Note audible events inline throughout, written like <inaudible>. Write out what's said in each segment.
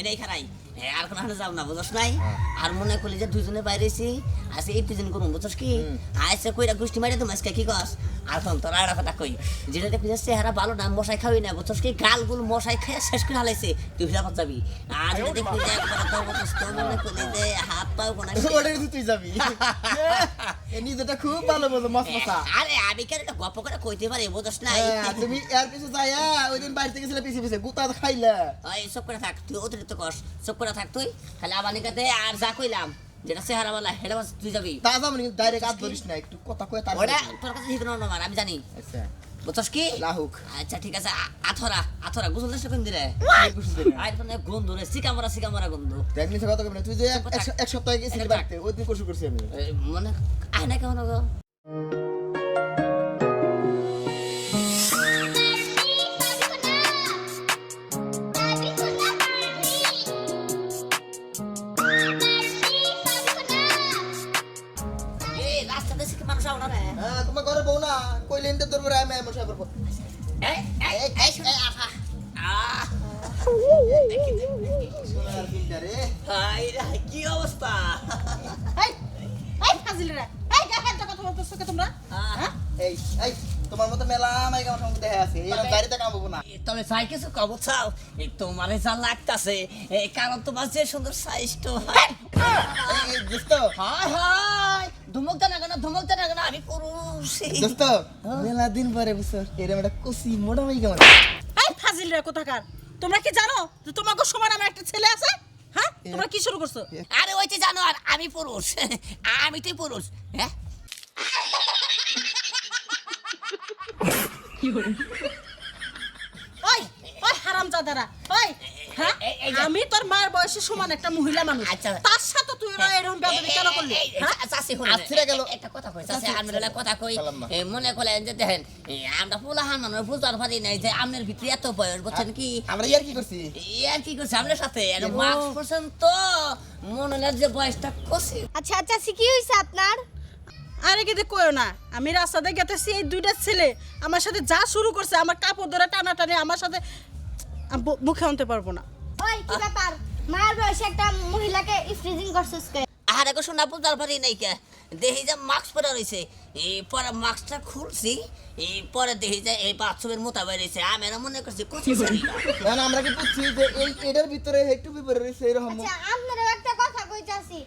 এটাই খারাই আর কোনো হাতে যাব না বুঝছ নাই? হ্যাঁ। আর মনে করলি যে দুজনে বাইরেছি আজকে এই প্রেজেন্ট করুন বুঝছ কি? আজকে কইরা গোষ্ঠী মারি তুমি কি কস? আর তখন তোর আর কথা কই। যেটা দেখবি যে চেহারা ভালো না মশাই খাওয়াই না বুঝছ কি? গালগুল মশাই খেয়ে শেষ করে হালাইছে তুই হিসাব যাবি। আর যেটা দেখবি যে একবার <laughs> তো মনে করলি যে হাত পাও কোনা তুই যাবি। <laughs> এ নিজেটা খুব ভালো বোঝো মস্ত মশা আরে আমি কেন এটা গপ্প করে কইতে পারি বোঝস নাই। হ্যাঁ, তুমি এর পিছে যাইয়া ওই দিন বাড়িতে গেছিলে পিছে পিছে গুতা খাইলা। ওই সব করে থাক তুই অতিরিক্ত কস সব করে থাক তুই। খালি আবার নিকাতে আর যা কইলাম যেটা চেহারা বলা সেটা তুই যাবি। তা যাবনি ডাইরেক্ট আর ধরিস না একটু কথা কয়ে তার তোর কাছে শিখনো না আমি জানি। আচ্ছা। বুঝছস কি? লাহুক। আচ্ছা ঠিক আছে আথরা আথরা গোসল দেশে কোন দিরে কুসুম দিলে। মানে গন্ধ রে সিকামরা সিকামরা গন্ধ। দেখ নিছে কথা তুই যে এক- সপ্তাহ গেছিলি বাড়িতে ওই দিন কষ্ট করছিস আমি। মনে মানে আয় না কেমন গো। কি অবস্থা তোমরা মতো মেলা কেমন সঙ্গে দেখা আছে গাড়িতে কাম না তবে চাই কিছু কব চাও তোমার যা লাগতাছে এই কারণ তোমার যে সুন্দর সাইজ তো এই এই দোস্ত হাই হাই ধুমক দেনা কেন ধুমক দেনা কেন আমি পুরুষ দোস্ত মেলা দিন পরে বুঝছ এরকম একটা কষি মোটা মাই কেমন এই ফাজিলরা কোথাকার? তোমরা কি জানো যে তোমাকে সমান আমার একটা ছেলে আছে? হ্যাঁ? তোমরা কি শুরু করছ? আরে ওই যে জানো আর আমি পুরুষ। <laughs> আমি তুই পুরুষ হ্যাঁ? ওই ওই হারামজাদারা ওই। হ্যাঁ? আমি তোর মায়ের বয়সে সমান একটা মহিলা মানুষ। আচ্ছা। তার সাথে তুই এরা এরকম বেয়াদবি কেন করলি? হ্যাঁ? চা- চাচি শুনুন, আচ্ছিরা গেল। একটা কথা কই হলে কথা কই। মনে করলেন যে দেখেন আমরা পোলাহান মানুষ বুঝতে পারি নাই যে আপনার ভিতরে এত বয়স বুঝছেন কি? আমরা ইয়ার কি করছি? আর কি করছে? আমাদের সাথে মাস্ক পরছেন তো মনে হলো যে বয়সটা কষি। আচ্ছা আচ্ছা কি হয়েছে আপনার? আরে কিন্তু কইও না আমি রাস্তাতে গেতেছি এই দুইটা ছেলে। আমার সাথে যা শুরু করছে আমার কাপড় ধরে টানা টানাটানি আমার সাথে মুখে আনতে পারব না। ওই কি ব্যাপার? মায়ের বয়সে একটা মহিলাকে ফ্রিজিং করছিস কে? আর এখন শোনা বুঝতে পারি নাই কে? দেখি যে মাস্ক পরে রয়েছে। এই পরে মাস্কটা খুলছি এই পরে দেখি যে এই বাথরুমের মোতা বেরিয়েছে আমি এরা মনে করছি কচি। না না আমরা কি বুঝছি যে এই এটার ভিতরে একটু বিপরে রয়েছে এরকম? আচ্ছা আপনারও একটা কথা কইতাছি।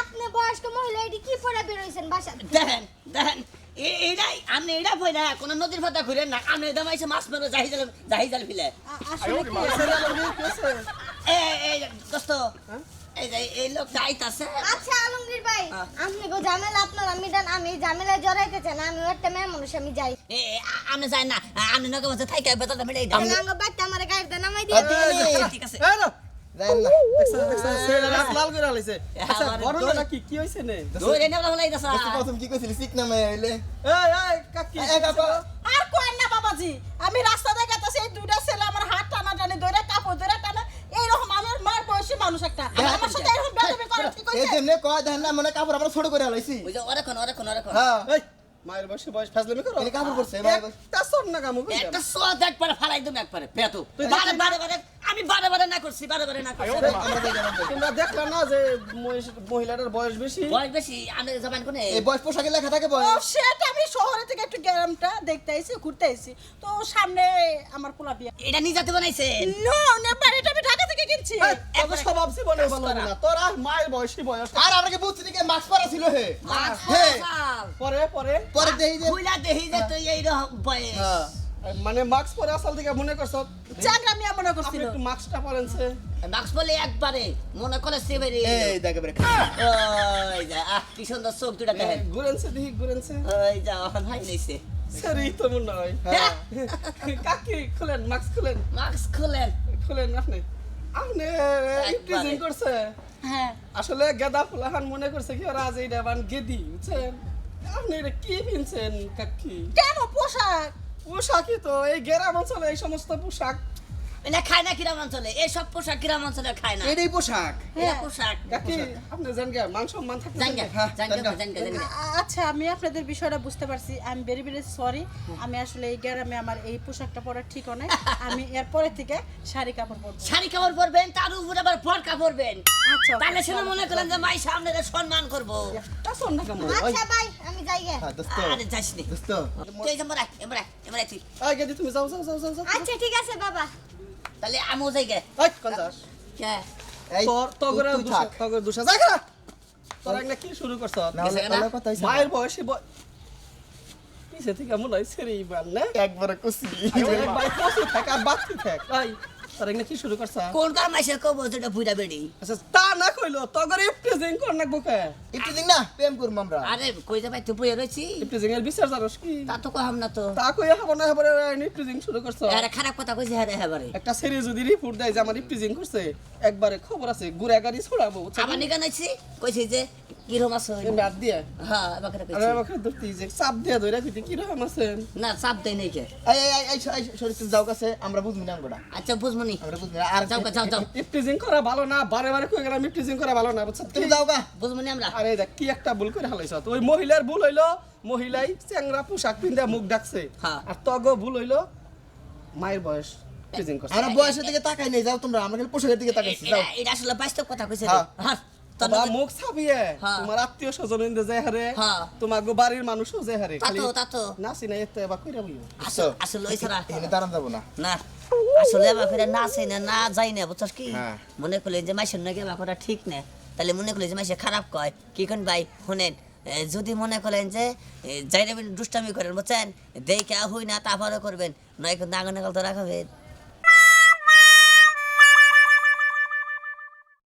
আপনি বয়স্ক মহিলা এটি কি পরে বেরোইছেন বাসা দেখেন দেখেন এ- এইটাই আপনি এইটা বই না কোনো নদীর ফাতা ঘুরে না। আপনি দামাইছে মাছ মেরে জাহি জাল জাহি জাল ফিলে দোস্ত এই যে এই লোক যাইতাছে আচ্ছা আলমগীর ভাই হ্যাঁ। আপনি গো ঝামেলা আপনার আমি জান আমি ঝামেলায় জড়াইতে চান আমি একটা মেয়ে মানুষ আমি যাই। এ, এ, আ- আপনি যাই না আপনি নকে বসে থাইকে বেতনটা মিলে দাও। নাঙ্গ বাইতে আমার গাড়িতে নামাই দিয়ে ঠিক আছে। জানেন না। আমার ঘটনা নাকি কি হয়েছে নে? দৌড়ে নেবলা হলাই দাসা। দোস্ত প্রথম কি কইছিলি? সিক এই এই কাকি এ কাকা আর কই না বাবাজি। আমি রাস্তাতে গেতেছি এই দুইটা ছেলে আমার হাত টানা টানি ধরে কাপড় ধরে টানা। এইরকম আমার মার বয়সী মানুষ একটা। আমার সাথে এরকম বেয়াদবি করে ঠিক এই হইছে যেমনে কয় দেখেন না মনে কাপড় আমরা ছোট করে আলাইছি। ওই যে ওরেখন ওরেখন ওরেখন হ্যাঁ। এই মায়ের বয়সে বয়স ফাজলামি করো? মায়ের বয়স। একটা সর না। একটা একবারে ফালাই দেব একবারে পেতো তুই বারে বারে বারে আমি বারে বারে না করছি বারে বারে না করছি। তোমরা দেখলা না যে মহিলাটার বয়স বেশি? বয়স বেশি আমি যাবেন কোনে? এই বয়স পোশাকে লেখা থাকে বয়স। সেটা আমি শহরে থেকে একটু গ্রামটা দেখতে আইছি ঘুরতে আইছি। তো সামনে আমার পোলা বিয়া। এটা নিজাতে বানাইছে নো না বাড়িটা আমি ঢাকা থেকে কিনছি এই, তোদের স্বভাব জীবনে ভালো না। তোর মায়ের বয়সী বয়স। আর আমরা বুঝছি নাকি? মাস্ক পরা ছিল হে? মাছ হে? ফসাল পরে পরে। পরে দেখি যে বুইলা দেহি যে তুই এই বয়স। হ্যাঁ। মানে মাস্ক পরে আসল থেকে মনে করছ? চাকরা মিয়া মনে আপনি করছিল। একটু মাস্কটা পরেনছে মাস্ক বলে একবারে মনে করে সেবেরি এই দেখে বেরে ওই যা আহ কি সুন্দর চোখ দুটা দেখেন। ঘুরেনছে দেখি ঘুরেনছে ওই যা ওখান ভাই নিছে সরি তো মনে হয় হ্যাঁ। কাকি খুলেন মাস্ক খুলেন। মাস্ক খুলেন। খুলেন আপনি। আপনি প্রেজেন্ট করছে। হ্যাঁ। আসলে গেদা ফুলাহান মনে করছে কি ওরা আজ এইটা বান গেদি বুঝছেন? আপনি এটা কি কিনছেন কাকি? কেন পোশাক? পোশাকই তো এই গ্রাম অঞ্চলে এই সমস্ত পোশাক এটা খায় না গ্রাম অঞ্চলে। এইসব পোশাক গ্রাম অঞ্চলে খায় না। এটাই পোশাক। এটা পোশাক। আপনি জান গে মান সম্মান থাকতে হ্যাঁ, জাঙ্গা আচ্ছা আমি আপনাদের বিষয়টা বুঝতে পারছি। আমি ভেরি ভেরি সরি আমি আসলে এই গ্রামে আমার এই পোশাকটা পরা ঠিক নয় আমি এরপরে থেকে শাড়ি কাপড় পরবো। শাড়ি কাপড় পরবেন তার উপরে আবার পরকা পরবেন। আচ্ছা তাহলে শুনে মনে করেন যে মাই সামনে সম্মান করব। তা শোন না আচ্ছা ভাই আমি যাই গে। হ্যাঁ আরে যাস নি দোস্ত। তুই আয়, এবার আয় তুই আই গেদি তুমি যাও যাও যাও। আচ্ছা ঠিক আছে বাবা। তাহলে আমিও যাই গে। ওই কোন যাস? কে? এই তোর তগরে দুশা থাক। দুশা দুশা গা তোর একটা কি শুরু করছ? না হলে তাহলে কথা হইছে। মায়ের বয়সী বয় পিছে থেকে মনে হয় ছেড়ে ইবার না? একবারে কুসি ভাই কষ্ট থাক আর বাতি থাক। আই তোর একটা কি শুরু করছ? কোন কার মাসের কব যেটা বুইরা বেড়ি। আচ্ছা তা না কইলো তগরে প্রেজেন্ট কর না বুকে। একটু না প্রেম করব আমরা। আরে কই তুই প্রেজেন্ট এর বিচার জানোস কি? তা তো কহাম না তো। তা কই হব না শুরু করছ। আরে খারাপ কথা কইছে হ্যাঁ রে হ্যাঁ একটা সেরি যদি রিপোর্ট দেয় যে আমার করছে একবারে খবর আছে গুড়া গাড়ি ছড়াবো নাইছি কইছি যে কিরম আছে দিয়ে। হ্যাঁ আমাকে আরে আমাকে ধরতে যে চাপ দিয়ে ধরে কইতে কি রকম আছেন? না চাপ দেই নাই কে। এই এই এই এই শরীর যাও কাছে আমরা বুঝবি না আমরা আচ্ছা বুঝমনি আমরা বুঝবি আর যাও যাও যাও। প্রেজেন্ট করা ভালো না বারে বারে কই গেলাম প্রেজেন্ট করা ভালো না বুঝছ? তুমি যাও গা বুঝমনি আমরা। আরে দেখ কি একটা ভুল করে হালাইছ। ওই মহিলার ভুল হইল মহিলাই চ্যাংরা পোশাক পিন্ধে মুখ ডাকছে। হ্যাঁ। আর তগ ভুল হইল মায়ের বয়স আমরা বয়সের দিকে তাকাই নাই যাও তোমরা আমরা পোশাকের দিকে তাকাইছি যাও। এটা- আসলে বাস্তব কথা কইছে রে। হ্যাঁ। মুখ ছাপিয়ে। তোমার আত্মীয় স্বজন ইন্দে যায় হারে হ্যাঁ। তোমার গো বাড়ির মানুষও যায় হারে খালি তো তা তো নাচি না এতে বা কইরা বইও আসলে আসলে ওই ছাড়া এখানে দাঁড়ান যাব না। না আসলে আমার ফিরে না না না যাই না বুঝছস কি? হ্যাঁ। মনে করলে যে মাইসের নাকি আমার কথা ঠিক না। তাহলে মনে করলে যে মাইসে খারাপ কয়। কি কোন ভাই শুনেন যদি মনে করেন যে যাই না দুষ্টামি করেন বুঝছেন? দেখে হই না তারপরে করবেন। নয় কিন্তু আগুন নাগাল তো রাখাবেন